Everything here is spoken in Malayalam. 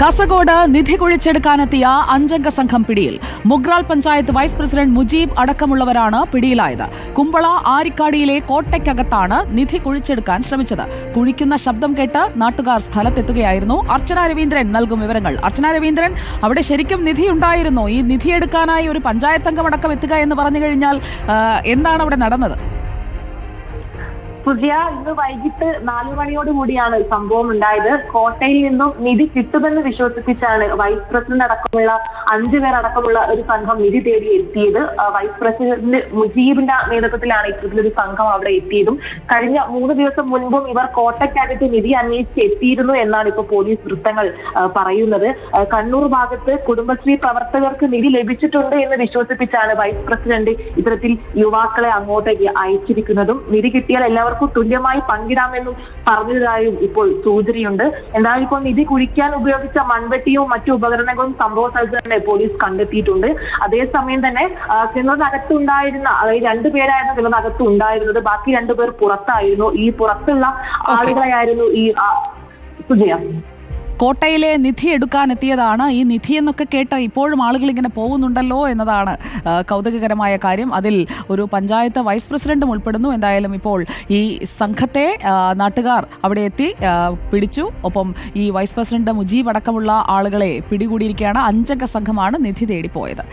കാസർഗോഡ് നിധി കുഴിച്ചെടുക്കാനെത്തിയ അഞ്ചംഗ സംഘം പിടിയിൽ. മുഗ്രാൽ പഞ്ചായത്ത് വൈസ് പ്രസിഡന്റ് മുജീബ് അടക്കമുള്ളവരാണ് പിടിയിലായത്. കുമ്പള ആരിക്കാടിയിലെ കോട്ടയ്ക്കകത്താണ് നിധി കുഴിച്ചെടുക്കാൻ ശ്രമിച്ചത്. കുഴിക്കുന്ന ശബ്ദം കേട്ട് നാട്ടുകാർ സ്ഥലത്തെത്തുകയായിരുന്നു. അർച്ചന രവീന്ദ്രൻ നൽകും വിവരങ്ങൾ. അർച്ചന രവീന്ദ്രൻ അവിടെ ശരിക്കും നിധി ഉണ്ടായിരുന്നു. ഈ നിധി എടുക്കാനായി ഒരു പഞ്ചായത്ത് അംഗമടക്കം എത്തുക എന്ന് പറഞ്ഞു കഴിഞ്ഞാൽ എന്താണ് അവിടെ നടന്നത്? പുതിയ ഇന്ന് വൈകിട്ട് നാലു മണിയോട് കൂടിയാണ് സംഭവം ഉണ്ടായത്. കോട്ടയിൽ നിന്നും നിധി കിട്ടുമെന്ന് വിശ്വസിപ്പിച്ചാണ് വൈസ് പ്രസിഡന്റ് അടക്കമുള്ള അഞ്ചു പേർ അടക്കമുള്ള ഒരു സംഘം നിധി തേടി എത്തിയത്. വൈസ് പ്രസിഡന്റ് മുജീബിന്റെ നേതൃത്വത്തിലാണ് ഇത്തരത്തിലൊരു സംഘം അവിടെ എത്തിയതും. കഴിഞ്ഞ മൂന്ന് ദിവസം മുൻപും ഇവർ കോട്ടയ്ക്കകത്ത് നിധി അന്വേഷിച്ച് എത്തിയിരുന്നു എന്നാണ് ഇപ്പോൾ പോലീസ് വൃത്തങ്ങൾ പറയുന്നത്. കണ്ണൂർ ഭാഗത്ത് കുടുംബശ്രീ പ്രവർത്തകർക്ക് നിധി ലഭിച്ചിട്ടുണ്ട് എന്ന് വിശ്വസിപ്പിച്ചാണ് വൈസ് പ്രസിഡന്റ് ഇത്തരത്തിൽ യുവാക്കളെ അങ്ങോട്ടേക്ക് അയച്ചിരിക്കുന്നതും. നിധി കിട്ടിയാൽ എല്ലാവർക്കും തുല്യമായി പങ്കിടാമെന്നും പറഞ്ഞതായും ഇപ്പോൾ സൂചനയുണ്ട്. എന്നാൽ ഇപ്പോൾ നിധി കുഴിക്കാൻ ഉപയോഗിച്ച മൺവെട്ടിയും മറ്റു ഉപകരണങ്ങളും സംഭവ സ്ഥലത്ത് തന്നെ പോലീസ് കണ്ടെത്തിയിട്ടുണ്ട്. അതേസമയം തന്നെ കിണറിനകത്തുണ്ടായിരുന്ന അതായത് രണ്ടുപേരായിരുന്നു കിണറിനകത്ത് ഉണ്ടായിരുന്നത്. ബാക്കി രണ്ടുപേർ പുറത്തായിരുന്നു. ഈ പുറത്തുള്ള ആളുകളെയായിരുന്നു ഈ സുജയ. കോട്ടയിലെ നിധി എടുക്കാനെത്തിയതാണ് ഈ നിധി എന്നൊക്കെ കേട്ട് ഇപ്പോഴും ആളുകൾ ഇങ്ങനെ പോകുന്നുണ്ടല്ലോ എന്നതാണ് കൗതുകകരമായ കാര്യം. അതിൽ ഒരു പഞ്ചായത്ത് വൈസ് പ്രസിഡന്റും ഉൾപ്പെടുന്നു. എന്തായാലും ഇപ്പോൾ ഈ സംഘത്തെ നാട്ടുകാർ അവിടെ എത്തി പിടിച്ചു. ഒപ്പം ഈ വൈസ് പ്രസിഡന്റ് മുജീബ് അടക്കമുള്ള ആളുകളെ പിടികൂടിയിരിക്കുകയാണ്. അഞ്ചംഗ സംഘമാണ് നിധി തേടിപ്പോയത്.